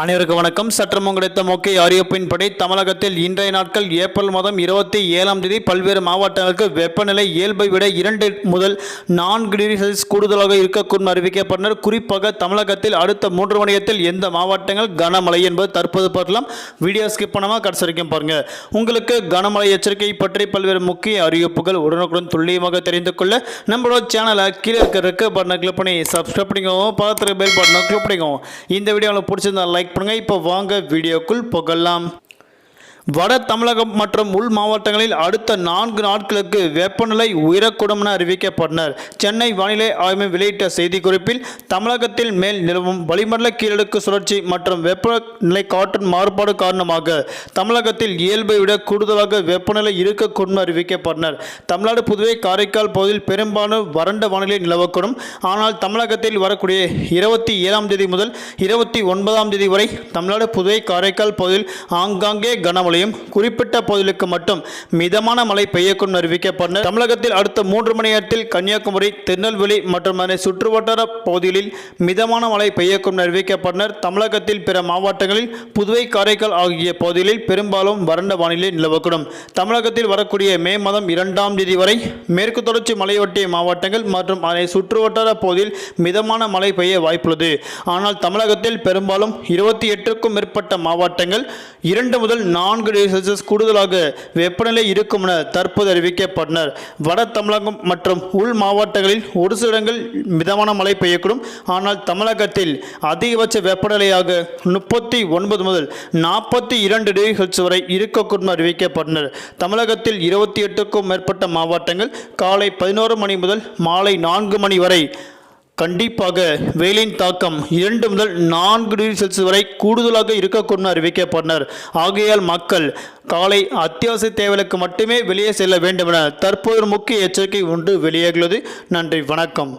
அனைவருக்கு வணக்கம். சற்றம் கிடைத்த முக்கிய அறிவிப்பின்படி தமிழகத்தில் இன்றைய நாட்கள் ஏப்ரல் மாதம் இருபத்தி ஏழாம் தேதி பல்வேறு மாவட்டங்களுக்கு வெப்பநிலை இயல்பை விட இரண்டு முதல் நான்கு டிகிரி செல்சியஸ் கூடுதலாக இருக்கக்கூடும் அறிவிக்கப்பட்டனர். குறிப்பாக தமிழகத்தில் அடுத்த மூன்று மணியத்தில் எந்த மாவட்டங்கள் கனமழை என்பது தற்போது பார்க்கலாம். வீடியோ ஸ்கிப் பண்ணாமல் கடைசி வரைக்கும் பாருங்க. உங்களுக்கு கனமழை எச்சரிக்கை பற்றி பல்வேறு முக்கிய அறிவிப்புகள் உடனுக்குடன் துல்லியமாக தெரிந்து கொள்ள நம்மளோட சேனலை கீழே இருக்க பட்டனை கிளிக் பண்ணி சப்ஸ்கிரைப் பண்ணிக்கோங்க. பக்கத்தில் பெல் பட்டனை கிளிக் பண்ணிக்கோங்க. இந்த வீடியோ உங்களுக்கு பிடிச்சிருந்தா லைக் பண்ணுங்க. இப்போ வாங்க வீடியோக்குள் புகழலாம் வட தமிழகம் மற்றும் உள் மாவட்டங்களில் அடுத்த நான்கு நாட்களுக்கு வெப்பநிலை உயரக்கூடும் என அறிவிக்கப்பட்டனர். சென்னை வானிலை ஆய்வு வெளியிட்ட செய்திக்குறிப்பில் தமிழகத்தில் மேல் நிலவும் வளிமண்டல கீழடுக்கு சுழற்சி மற்றும் வெப்பநிலை காற்றின் மாறுபாடு காரணமாக தமிழகத்தில் இயல்பை விட கூடுதலாக வெப்பநிலை இருக்கக்கூடும் அறிவிக்கப்பட்டனர். தமிழ்நாடு புதுவை காரைக்கால் பகுதியில் பெரும்பாலும் வறண்ட வானிலை நிலவக்கூடும். ஆனால் தமிழகத்தில் வரக்கூடிய இருபத்தி ஏழாம் தேதி முதல் இருபத்தி ஒன்பதாம் தேதி வரை தமிழ்நாடு புதுவை காரைக்கால் பகுதியில் ஆங்காங்கே கனமழை கனமழையும் குறிப்பிட்ட பகுதிகளுக்கு மட்டும் மிதமான மழை பெய்யக்கூடும் அறிவிக்கப்பட்டனர் தமிழகத்தில் அடுத்த மூன்று மணி நேரத்தில் கன்னியாகுமரி திருநெல்வேலி மற்றும் அதனை சுற்றுவட்டார பகுதிகளில் மிதமான மழை பெய்யக்கூடும் அறிவிக்கப்பட்டனர். தமிழகத்தில் பிற மாவட்டங்களில் புதுவை காரைக்கால் ஆகிய பகுதிகளில் பெரும்பாலும் வறண்ட வானிலை நிலவக்கூடும். தமிழகத்தில் வரக்கூடிய மே மாதம் இரண்டாம் தேதி வரை மேற்கு தொடர்ச்சி மலையொட்டிய மாவட்டங்கள் மற்றும் அதனை சுற்றுவட்டார பகுதியில் மிதமான மழை பெய்ய வாய்ப்புள்ளது. ஆனால் தமிழகத்தில் பெரும்பாலும் இருபத்தி எட்டுக்கும் மேற்பட்ட மாவட்டங்கள் இரண்டு முதல் நான்கு டிகிரி செல்சியஸ் கூடுதலாக வெப்பநிலை இருக்கும் என தற்போது அறிவிக்கப்பட்டனர். வட தமிழகம் மற்றும் உள் மாவட்டங்களில் ஒரு சில இடங்கள் மிதமான மழை பெய்யக்கூடும். ஆனால் தமிழகத்தில் அதிகபட்ச வெப்பநிலையாக முப்பத்தி ஒன்பது முதல் நாற்பத்தி இரண்டு டிகிரி செல்சியஸ் வரை இருக்கக்கூடும் அறிவிக்கப்பட்டனர். தமிழகத்தில் இருபத்தி எட்டுக்கும் மேற்பட்ட மாவட்டங்கள் காலை பதினோரு மணி முதல் மாலை நான்கு மணி வரை கண்டிப்பாக வெயிலின் தாக்கம் இரண்டு முதல் நான்கு டிகிரி செல்சியஸ் வரை கூடுதலாக இருக்கக்கூடும் அறிவிக்கப்பட்டனர். ஆகையால் மக்கள் காலை அத்தியாவசிய தேவைகளுக்கு மட்டுமே வெளியே செல்ல வேண்டும் என தற்போது முக்கிய எச்சரிக்கை ஒன்று வெளியாகியுள்ளது. நன்றி வணக்கம்.